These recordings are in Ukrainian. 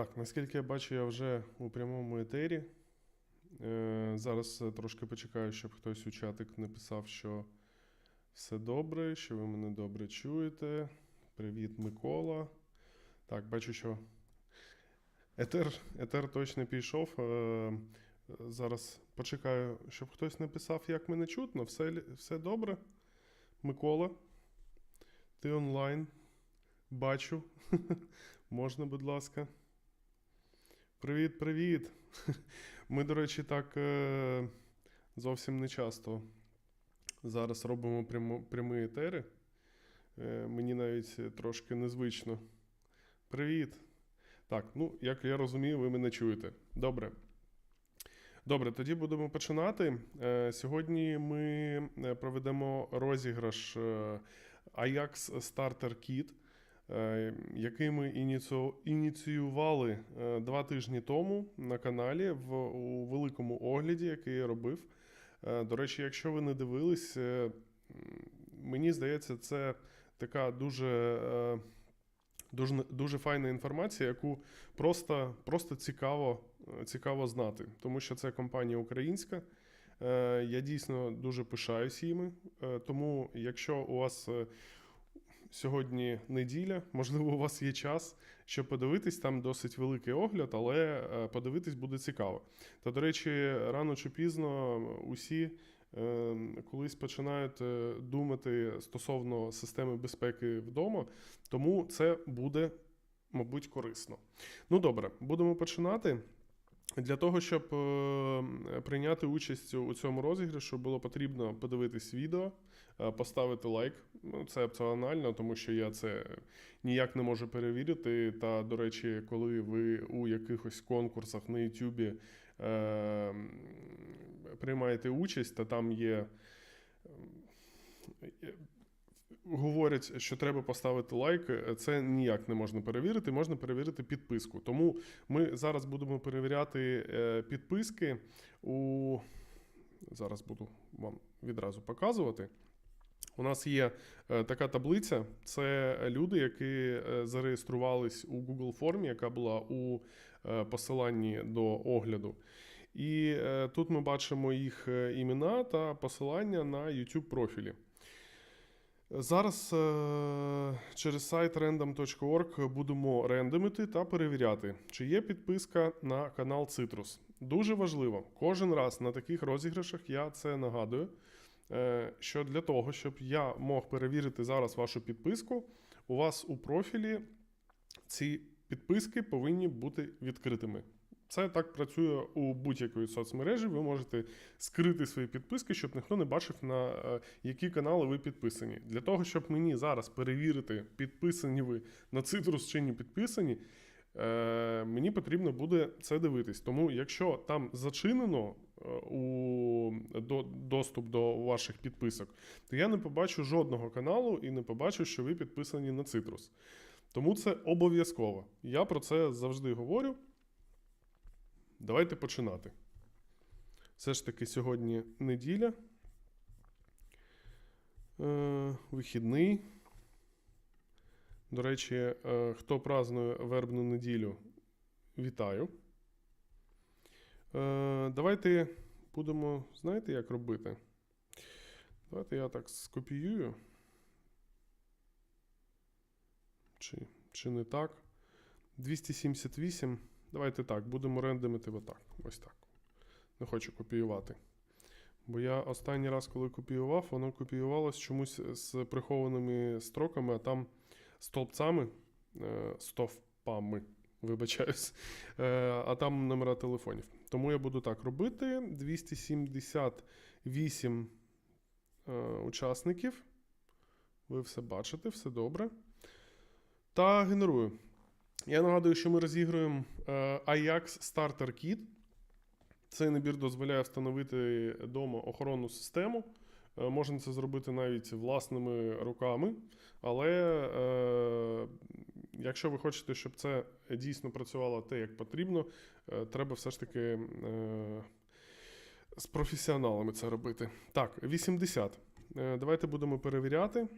Так, наскільки я бачу, я вже у прямому етері. Е, зараз трошки почекаю, щоб хтось у чатик написав, що все добре, що ви мене добре чуєте. Привіт, Микола. Так, бачу, що етер, етер точно пішов. Е, зараз почекаю, щоб хтось написав, як мене чутно. Все, все добре. Микола, ти онлайн. Бачу. Можна, будь ласка. Привіт, привіт. Ми, до речі, так е, зовсім не часто зараз робимо прямі етери. Е, Мені навіть трошки незвично. Привіт. Так, ну, як я розумію, ви мене чуєте. Добре. Добре, тоді будемо починати. Е, Сьогодні ми проведемо розіграш Ajax Starter Kit, який ми ініціювали е, два тижні тому на каналі в, у великому огляді, який я робив. Е, До речі, якщо ви не дивились, е, мені здається, це така дуже. е, Дуже, дуже файна інформація, яку просто, просто цікаво, е, цікаво знати, тому що це компанія українська. Е, Я дійсно дуже пишаюсь їми. Е, Тому, якщо у вас е, сьогодні неділя, можливо, у вас є час, щоб подивитись, там досить великий огляд, але е, подивитись буде цікаво. Та, до речі, рано чи пізно усі е, колись починають е, думати стосовно системи безпеки вдома, тому це буде, мабуть, корисно. Ну добре, будемо починати. Для того, щоб прийняти участь у цьому розіграшу, було потрібно подивитись відео, поставити лайк. Ну, це опціонально, тому що я це ніяк не можу перевірити. Та, до речі, коли ви у якихось конкурсах на YouTube е, приймаєте участь, та там є. е, Говорять, що треба поставити лайк, це ніяк не можна перевірити, можна перевірити підписку. Тому ми зараз будемо перевіряти е, підписки у. Зараз буду вам відразу показувати. У нас є е, така таблиця. Це люди, які е, зареєструвались у Google формі, яка була у е, посиланні до огляду. І тут ми бачимо їх імена та посилання на YouTube профілі. Зараз через сайт random.org будемо рендомити та перевіряти, чи є підписка на канал Citrus. Дуже важливо, кожен раз на таких розіграшах я це нагадую. Е, Що для того, щоб я мог перевірити зараз вашу підписку, у вас у профілі ці підписки повинні бути відкритими. Це так працює у будь-якої соцмережі. Ви можете скрити свої підписки, щоб ніхто не бачив, на е, які канали ви підписані. Для того, щоб мені зараз перевірити, підписані ви на Citrus чи не підписані, е, мені потрібно буде це дивитись. Тому, якщо там зачинено у до, доступ до ваших підписок, то я не побачу жодного каналу і не побачу, що ви підписані на Citrus. Тому це обов'язково. Я про це завжди говорю. Давайте починати. Все ж таки сьогодні неділя. Е, вихідний. До речі, е, хто празднує вербну неділю, вітаю. Е, давайте будемо, знаєте, як робити? Давайте я так скопіюю. Чи, чи не так? 278. Давайте так, будемо рендомити отак. Ось так. Не хочу копіювати. Бо я останній раз, коли копіював, воно копіювалось чомусь з прихованими строками, а там стовпцями, е, стовпами, вибачаюсь, е, а там номера телефонів. Тому я буду так робити: 278 е, учасників. Ви все бачите, все добре. Та генерую. Я нагадую, що ми розігруємо е, Ajax Starter Kit. Цей набір дозволяє встановити вдома охоронну систему. Можна це зробити навіть власними руками. Але якщо ви хочете, щоб це дійсно працювало те, як потрібно, е, треба все ж таки е, з професіоналами це робити. Так, 80. Е, Давайте будемо перевіряти.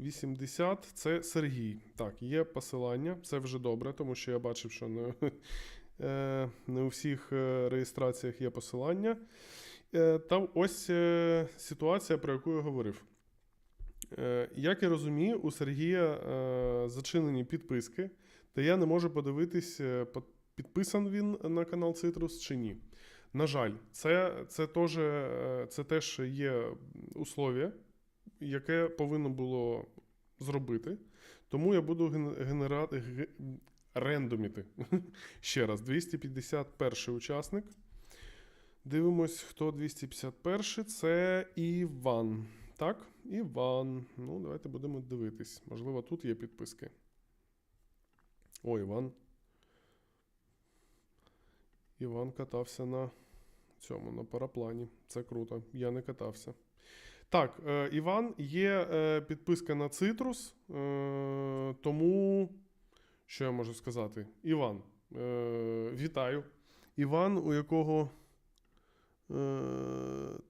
80 це Сергій. Так, є посилання. Це вже добре, тому що я бачив, що не, не у всіх реєстраціях є посилання. Е, Та ось ситуація, про яку я говорив. Е, Як я розумію, у Сергія е, зачинені підписки, та я не можу подивитись, е, підписан він на канал Citrus чи ні. На жаль, це, це, теж, це теж є условие, яке повинно було зробити. Тому я буду ген- генера... рендоміти. Ще раз, 251 учасник. Дивимось, хто 251. Це Іван. Так, Іван. Ну, давайте будемо дивитись. Можливо, тут є підписки. О, Іван. Іван катався на цьому, на параплані. Це круто. Я не катався. Так, е, Іван, є е, підписка на Citrus, е, тому що я можу сказати? Іван, е, вітаю. Іван, у якого е,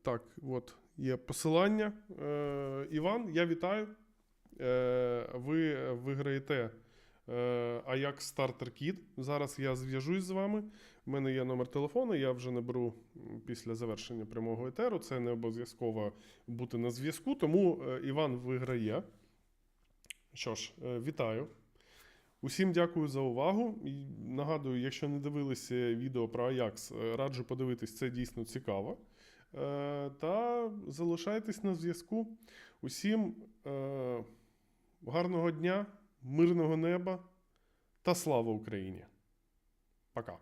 так, от є посилання. Е, Іван, я вітаю. Е, ви виграєте е, Ajax Starter Kit. Зараз я зв'яжусь з вами. У мене є номер телефону, я вже наберу м, після завершення прямого етеру. Це не обов'язково бути на зв'язку, тому е, Іван виграє. Що ж, е, вітаю. Усім дякую за увагу. І нагадую, якщо не дивилися відео про Ajax, е, раджу подивитись, це дійсно цікаво. Е, Та залишайтесь на зв'язку. Усім е, гарного дня, мирного неба та слава Україні! Пока!